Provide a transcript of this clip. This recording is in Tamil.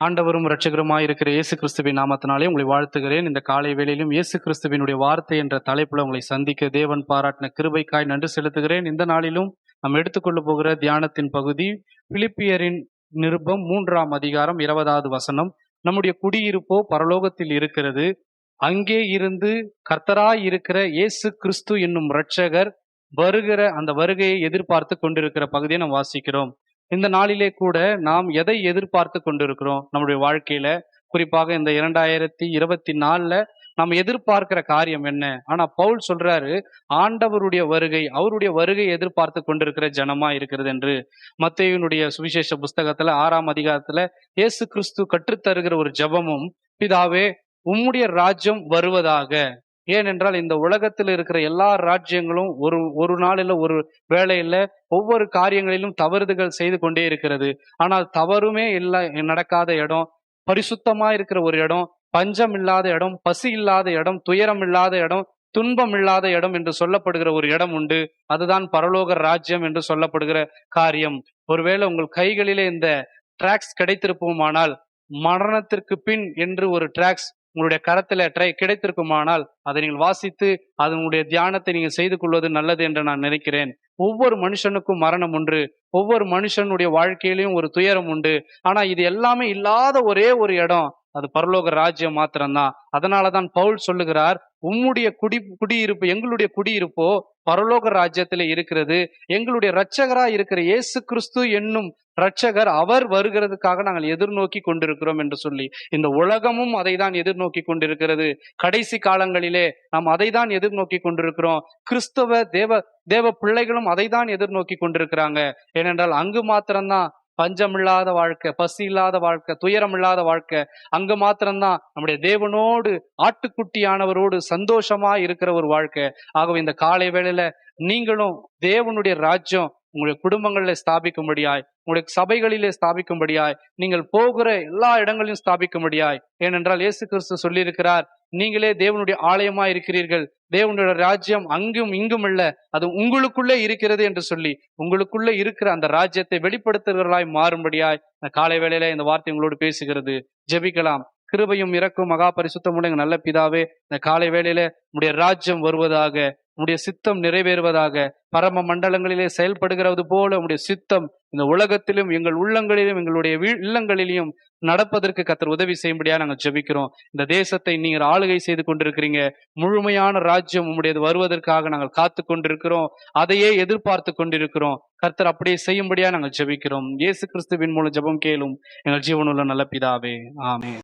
ஆண்டவரும் இரட்சகருமாய் இருக்கிற இயேசு கிறிஸ்துவின் நாமத்தினாலே உங்களை வாழ்த்துகிறேன். இந்த காலை வேளையிலும் இயேசு கிறிஸ்துவினுடைய வார்த்தை என்ற தலைப்புல உங்களை சந்திக்க தேவன் பாராட்டின கிருபைக்காய் நன்றி செலுத்துகிறேன். இந்த நாளிலும் நாம் எடுத்துக்கொள்ள போகிற தியானத்தின் பகுதி பிலிப்பியரின் நிருபம் மூன்றாம் அதிகாரம் இருபதாவது வசனம். நம்முடைய குடியிருப்போ பரலோகத்தில் இருக்கிறது. அங்கே இருந்து கர்த்தராய் இருக்கிற இயேசு கிறிஸ்து என்னும் இரட்சகர் வருகிற அந்த வருகையை எதிர்பார்த்து கொண்டிருக்கிற பகுதியை நாம் வாசிக்கிறோம். இந்த நாளிலே கூட நாம் எதை எதிர்பார்த்து கொண்டிருக்கிறோம் நம்முடைய வாழ்க்கையில? குறிப்பாக இந்த இரண்டாயிரத்தி இருபத்தி நாலுல நாம் எதிர்பார்க்கிற காரியம் என்ன? ஆனா பவுல் சொல்றாரு ஆண்டவருடைய வருகை அவருடைய வருகை எதிர்பார்த்து கொண்டிருக்கிற ஜனமா இருக்கிறது என்று. மத்தேயுனுடைய சுவிசேஷ புஸ்தகத்துல ஆறாம் அதிகாரத்துல இயேசு கிறிஸ்து கற்றுத்தருகிற ஒரு ஜெபமும் பிதாவே உம்முடைய ராஜ்யம் வருவதாக. ஏனென்றால் இந்த உலகத்தில் இருக்கிற எல்லா ராஜ்யங்களும் ஒரு ஒரு நாளில் ஒரு வேலையில் ஒவ்வொரு காரியங்களிலும் தவறுதுகள் செய்து கொண்டே இருக்கிறது. ஆனால் தவறுமே இல்லை நடக்காத இடம் பரிசுத்தமா இருக்கிற ஒரு இடம் பஞ்சம் இல்லாத இடம் பசி இல்லாத இடம் துயரம் இல்லாத இடம் துன்பம் இல்லாத இடம் என்று சொல்லப்படுகிற ஒரு இடம் உண்டு. அதுதான் பரலோக ராஜ்யம் என்று சொல்லப்படுகிற காரியம். ஒருவேளை உங்கள் கைகளிலே இந்த டிராக்ஸ் கிடைத்திருப்போமானால் மரணத்திற்கு பின் என்று ஒரு டிராக்ஸ் உங்களுடைய கரத்துல ட்ரை கிடைத்திருக்குமானால் அதை நீங்கள் வாசித்து அதனுடைய தியானத்தை நீங்கள் செய்து கொள்வது நல்லது என்று நான் நினைக்கிறேன். ஒவ்வொரு மனுஷனுக்கும் மரணம் உண்டு. ஒவ்வொரு மனுஷனுடைய வாழ்க்கையிலையும் ஒரு துயரம் உண்டு. ஆனா இது எல்லாமே இல்லாத ஒரே ஒரு இடம். அது பரலோக ராஜ்யம் மாத்திரம்தான். அதனால தான் பவுல் சொல்லுகிறார் உம்முடைய குடி குடியிருப்பு எங்களுடைய குடியிருப்போ பரலோக ராஜ்யத்தில் இருக்கிறது. எங்களுடைய இரட்சகரா இருக்கிற இயேசு கிறிஸ்து என்னும் இரட்சகர் அவர் வருகிறதுக்காக நாங்கள் எதிர்நோக்கி கொண்டிருக்கிறோம் என்று சொல்லி இந்த உலகமும் அதை தான் எதிர்நோக்கி கொண்டிருக்கிறது. கடைசி காலங்களிலே நாம் அதை தான் எதிர்நோக்கி கொண்டிருக்கிறோம். கிறிஸ்தவ தேவ தேவ பிள்ளைகளும் அதை தான் எதிர்நோக்கி கொண்டிருக்கிறாங்க. ஏனென்றால் அங்கு மாத்திரம்தான் பஞ்சம் இல்லாத வாழ்க்கை பசி இல்லாத வாழ்க்கை துயரம் இல்லாத வாழ்க்கை அங்க மாத்திரம்தான் நம்முடைய தேவனோடு ஆட்டுக்குட்டியானவரோடு சந்தோஷமா இருக்கிற ஒரு வாழ்க்கை. ஆகவே இந்த காலை வேளையில நீங்களும் தேவனுடைய ராஜ்யம் உங்களுடைய குடும்பங்களில் ஸ்தாபிக்கும்படியாய் உங்களுடைய சபைகளிலே ஸ்தாபிக்கும்படியாய் நீங்கள் போகிற எல்லா இடங்களிலும் ஸ்தாபிக்கும்படியாய். ஏனென்றால் இயேசு கிறிஸ்து சொல்லியிருக்கிறார் நீங்களே தேவனுடைய ஆலயமா இருக்கிறீர்கள். தேவனுடைய ராஜ்யம் அங்கும் இங்கும் இல்ல அது உங்களுக்குள்ளே இருக்கிறது என்று சொல்லி உங்களுக்குள்ளே இருக்கிற அந்த ராஜ்யத்தை வெளிப்படுத்துகிறவர்களாய் மாறும்படியாய் இந்த காலை வேளையில இந்த வார்த்தை உங்களோடு பேசுகிறது. ஜெபிக்கலாம். கிருபையும் இறக்கும் மகா பரிசுத்தமுடைய நல்ல பிதாவே இந்த காலை வேளையில உடைய ராஜ்யம் வருவதாக உடைய சித்தம் நிறைவேறுவதாக பரம மண்டலங்களிலே செயல்படுகிறது போல உடைய சித்தம் இந்த உலகத்திலும் எங்கள் உள்ளங்களிலும் எங்களுடைய இல்லங்களிலும் நடப்பதற்கு கத்தர் உதவி செய்யும்படியா நாங்கள் ஜெபிக்கிறோம். இந்த தேசத்தை நீங்கள் ஆளுகை செய்து கொண்டிருக்கிறீங்க. முழுமையான ராஜ்யம் உம்முடையது வருவதற்காக நாங்கள் காத்து கொண்டிருக்கிறோம். அதையே எதிர்பார்த்து கொண்டிருக்கிறோம். கர்த்தர் அப்படியே செய்யும்படியா நாங்கள் ஜெபிக்கிறோம். இயேசு கிறிஸ்துவின் மூலம் ஜெபம் கேளும். எங்கள் ஜீவனுள்ள நல்ல பிதாவே. ஆமே